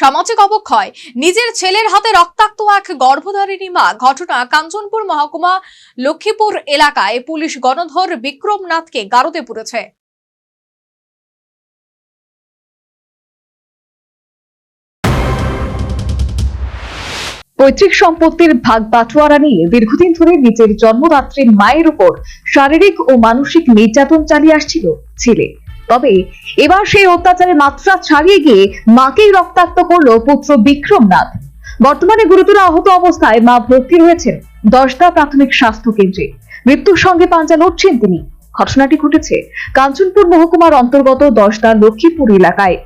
সামাজিক অবক্ষয়। নিজের ছেলের হাতে রক্তাক্ত এক গর্ভধারিণী মা ঘটনা কাঞ্চনপুর মহকুমা লক্ষ্মীপুর এলাকায় পুলিশ গণধর বিক্রম নাথকে গারদে পুরেছে পৈতৃক সম্পত্তির ভাগ বাটোয়ারা নিয়ে দীর্ঘদিন ধরে নিজের জন্মদাত্রী মায়ের উপর শারীরিক ও মানসিক নির্যাতন চালিয়ে আসছিল ছেলে। তবে এবার সেই অত্যাচারের মাত্রা ছাড়িয়ে গিয়ে মাকেই রক্তাক্ত করল পুত্র বিক্রমনাথ। বর্তমানে গুরুতর আহত অবস্থায় মা ভর্তি রয়েছেন দশটা প্রাথমিক স্বাস্থ্য কেন্দ্রে। মৃত্যুর সঙ্গে পাঞ্জা লড়ছেন তিনি। ঘটনাটি ঘটেছে কাঞ্চনপুর মহকুমার অন্তর্গত দশটা লক্ষ্মীপুর এলাকায়।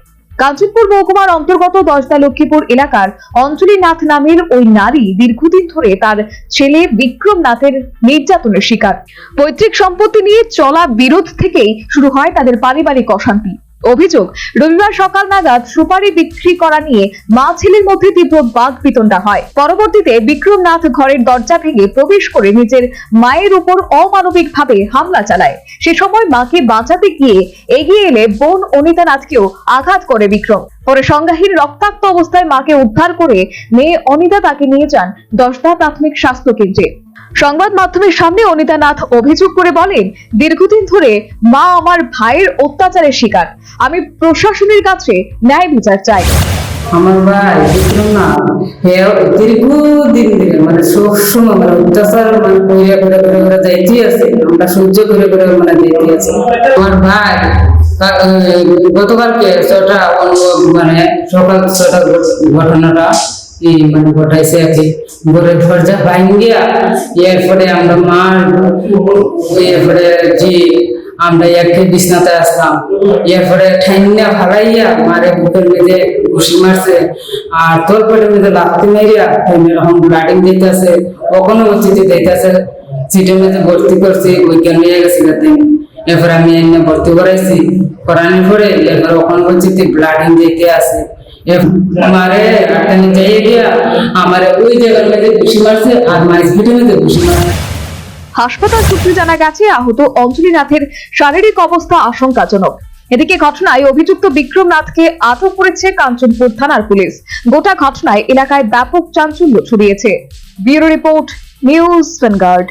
কাঞ্চনপুর মহকুমার অন্তর্গত দশদা লক্ষ্মীপুর এলাকার অঞ্জলি নাথ নামের ওই নারী দীর্ঘদিন ধরে তার ছেলে বিক্রম নাথের নির্যাতনের শিকার। পৈতৃক সম্পত্তি নিয়ে চলা বিরোধ থেকেই শুরু হয় তাদের পারিবারিক অশান্তি। অভিযোগ, রবিবার সকাল নাগাদ সুপারি বিক্রি করা নিয়ে মা ছেলের মধ্যে তীব্র বাঘ বিতণ্ডা হয়। পরবর্তীতে বিক্রম নাথ ঘরের দরজা ভেঙে প্রবেশ করে নিজের মায়ের উপর অমানবিকভাবে হামলা চালায়। সে সময় মাকে বাঁচাতে গিয়ে এগিয়ে এলে বোন অনিতা নাথকেও আঘাত করে বিক্রম। পরে সংজ্ঞাহীন রক্তাক্ত অবস্থায় মাকে উদ্ধার করে মেয়ে অনিতা তাকে নিয়ে যান দশদা প্রাথমিক স্বাস্থ্য কেন্দ্রে। সংবাদ মাধ্যমের সামনে অনিতা নাথ অভিযোগ করে বলেন, দীর্ঘদিন ধরে মা আমার ভাইয়ের অত্যাচারের শিকার। আমি প্রশাসনের কাছে ন্যায় বিচার চাই। আমার ভাই না? হে দীর্ঘদিন ধরে মানে সবসময় মানে অত্যাচার মানে কইরা করে করে করে যাইতে আছে। আমরা সহ্য করে করে মানে দেখতে আছি। আমার ভাই গতকালকে ছটা মানে সকাল ছটা ঘটনাটা মানে আর এরপরে আমরা মার এরপরে আমরা একে বিছনাতে আসলাম। এরপরে ফালাইয়া মারে বুকের মেঝে ঘুষি মারছে। আর তোর পেটের মেঝে লাফতে মেরিয়া ব্লাডিং দিতেছে, কখনো উচিতে দিতেছে সিটের মেঝে ভর্তি করছি ওইখানে নিয়ে গেছি এরপর আমি এনে ভর্তি করাইছি। করানোর পরে এরপর ওখানে উচিতে ব্লাডিং দিতে আছে পিঠের মধ্যে ঘুষি মারছে। হাসপাতাল সূত্রে জানা গেছে, আহত অঞ্জলি নাথের শারীরিক অবস্থা আশঙ্কাজনক। এদিকে ঘটনায় অভিযুক্ত বিক্রম নাথকে আটক করেছে কাঞ্চনপুর থানার পুলিশ। গোটা ঘটনায় এলাকায় ব্যাপক চাঞ্চল্য ছড়িয়েছে। Bureau report, news vanguard